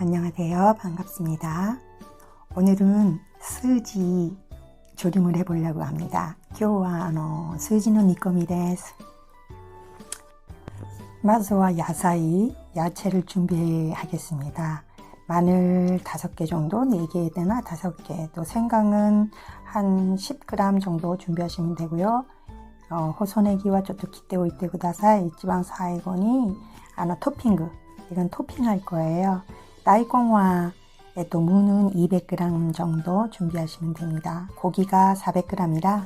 안녕하세요. 반갑습니다. 오늘은 스지 조림을 해보려고 합니다. 今日はあの数字の煮込みです。まずは野菜, 야채를 준비하겠습니다. 마늘 5개 정도, 4개 되나 5개, 또 생강은 한 10g 정도 준비하시면 되고요. 細ネギはちょっと切っておいてください。一番最後にあのトッピング 이건 토핑할 거예요. 딸콩화 또 무는 200g 정도 준비하시면 됩니다. 고기가 400g이라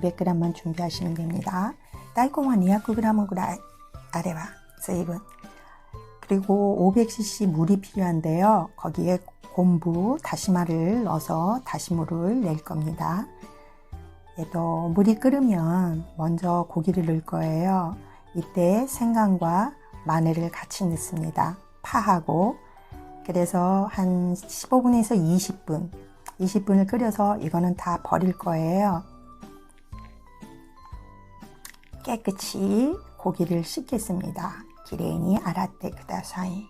200g만 준비하시면 됩니다. 딸콩화 200g은 그 아- 아래와 세이븐 그리고 500cc 물이 필요한데요. 거기에 곰부 다시마를 넣어서 다시물을 낼 겁니다. 또 물이 끓으면 먼저 고기를 넣을 거예요. 이때 생강과 마늘을 같이 넣습니다. 파하고 그래서 한 15분에서 20분 20분을 끓여서 이거는 다 버릴 거예요. 깨끗이 고기를 씻겠습니다. 기레니 아라떼 그다사이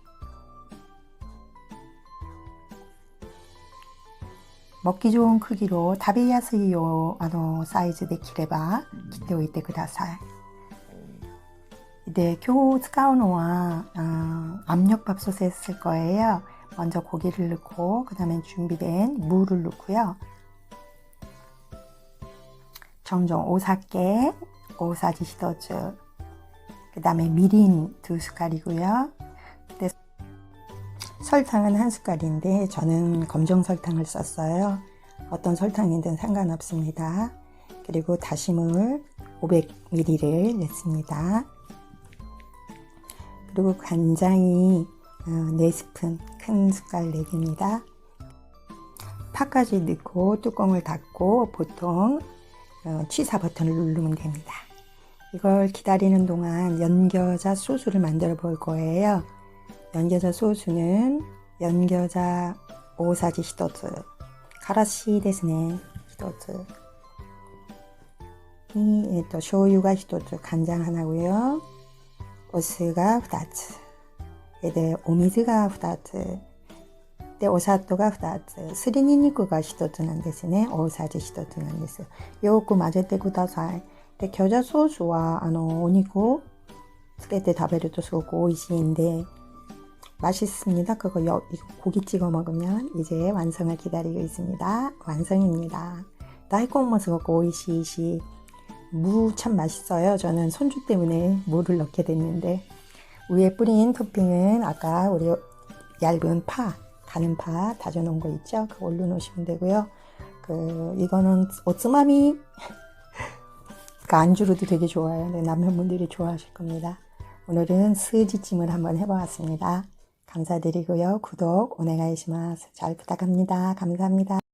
먹기 좋은 크기로 다베야스요 아노 사이즈 데 기레바 기대 오이테 그다사 네, 겨우 스카우노와 어, 압력밥솥에 쓸 거예요. 먼저 고기를 넣고 그 다음에 준비된 무를 넣고요. 정종 오사케, 오사지 시도즈, 그 다음에 미린 두 숟갈이고요. 근데 설탕은 한 숟갈인데 저는 검정 설탕을 썼어요. 어떤 설탕이든 상관없습니다. 그리고 다시물 500ml를 넣습니다. 그리고 간장이 어, 4스푼 큰 숟갈 4개입니다. 파까지 넣고 뚜껑을 닫고 보통 어, 취사 버튼을 누르면 됩니다. 이걸 기다리는 동안 연겨자 소스를 만들어 볼 거예요. 연겨자 소스는 연겨자 오사지 히토츠 가라시 데스네 히토츠 이, 또, 쇼유가 히토츠 간장 하나고요 お酢が2つ。で、お水が2つ。で、お砂糖が2つ。すりにんにくが1つなんですね。大さじ1つなんです。よく混ぜてください。で、餃子ソースは、あの、お肉をつけて食べるとすごく美味しいんで、맛있습니다. 그거 여, 고기 찍어 먹으면 이제 완성을 기다리고 있습니다. 완성입니다. 다이콘 스고고 오이시시 무 참 맛있어요. 저는 손주 때문에 무를 넣게 됐는데 위에 뿌린 토핑은 아까 우리 얇은 파, 가는 파 다져놓은 거 있죠? 그거 올려놓으시면 되고요. 그 이거는 오츠마미 그 안주로도 되게 좋아요. 네, 남편분들이 좋아하실 겁니다. 오늘은 스지찜을 한번 해보았습니다. 감사드리고요. 구독 오네가이시마스 잘 부탁합니다. 감사합니다.